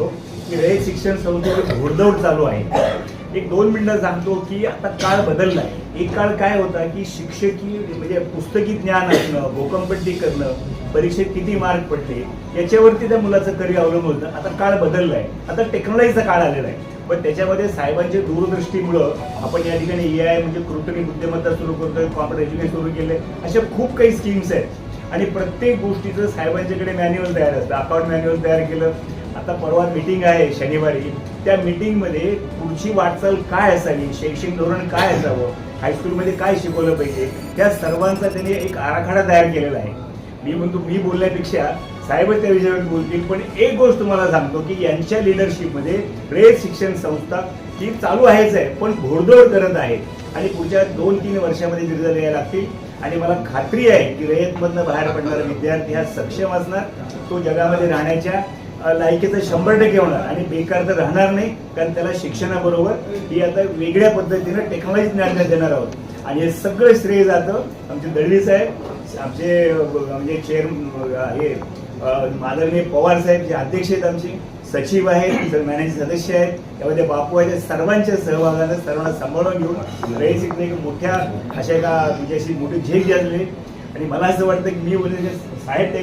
सांगतो. की रयत शिक्षण संस्थेची घोडदौड चालू आहे. एक दोन मिनिटं सांगतो की आता काळ बदलला आहे एक काळ काय होता की शिक्षकी म्हणजे पुस्तकी ज्ञान असणं भूकंपट्टी करणं परीक्षेत किती मार्क पडले याच्यावरती त्या मुलाचं करिअर अवलंबून होतं. आता काळ बदलला आहे आता टेक्नॉलॉजीचा काळ आलेला आहे. पण त्याच्यामध्ये साहेबांच्या दूरदृष्टीमुळं आपण या ठिकाणी ए आय म्हणजे कृत्रिम बुद्धिमत्ता सुरू करतोय कॉम्प्युटर एज्युकेशन सुरू केलंय अशा खूप काही स्कीम्स आहेत. आणि प्रत्येक गोष्टीचं साहेबांच्याकडे मॅन्युअल तयार असतं. अकाउंट मॅन्युअल तयार केलं. आता परवा मीटिंग आहे शनिवारी. त्या मीटिंगमध्ये पुढची वाटचाल काय असावी? शैक्षणिक धोरण काय असावं? हायस्कूलमध्ये काय शिकवलं पाहिजे? त्या सर्वांचा त्यांनी एक आराखडा तयार केलेला आहे. मी म्हणतो मी बोलण्यापेक्षा साहेबच त्या विषयावर बोलतील पण एक गोष्ट तुम्हाला सांगतो की यांच्या लिडरशिपमध्ये रेत शिक्षण संस्था ही चालू आहेच आहे पण घोडदौड करत आहे आणि पुढच्या दोन तीन वर्षामध्ये रिझल्ट यायला लागतील. आणि मला खात्री आहे की रयतमधनं बाहेर पडणारा विद्यार्थी हा सक्षम असणार तो जगामध्ये राहण्याच्या लायकीचं शंभर टक्के होणार. आणि बेकार तर राहणार नाही कारण त्याला शिक्षणाबरोबर ही आता वेगळ्या पद्धतीनं टेक्नॉलॉजी ज्ञान देणार आहोत. आणि हे सगळं श्रेय जातं आमचे दळवी साहेब आमचे म्हणजे चेअर हे अ, पवार साहेब जे अध्यक्ष आहेत आमचे सचिव आहेत मॅनेजर सदस्य आहेत त्यामध्ये बापू आहेत सर्वांच्या सहभागानं सर्वांना सांभाळून घेऊन रयत शिकणे एक मोठ्या अशा एका म्हणजे अशी मोठी झेप घेतली. आणि मला असं वाटतं की मी बोलले साहेब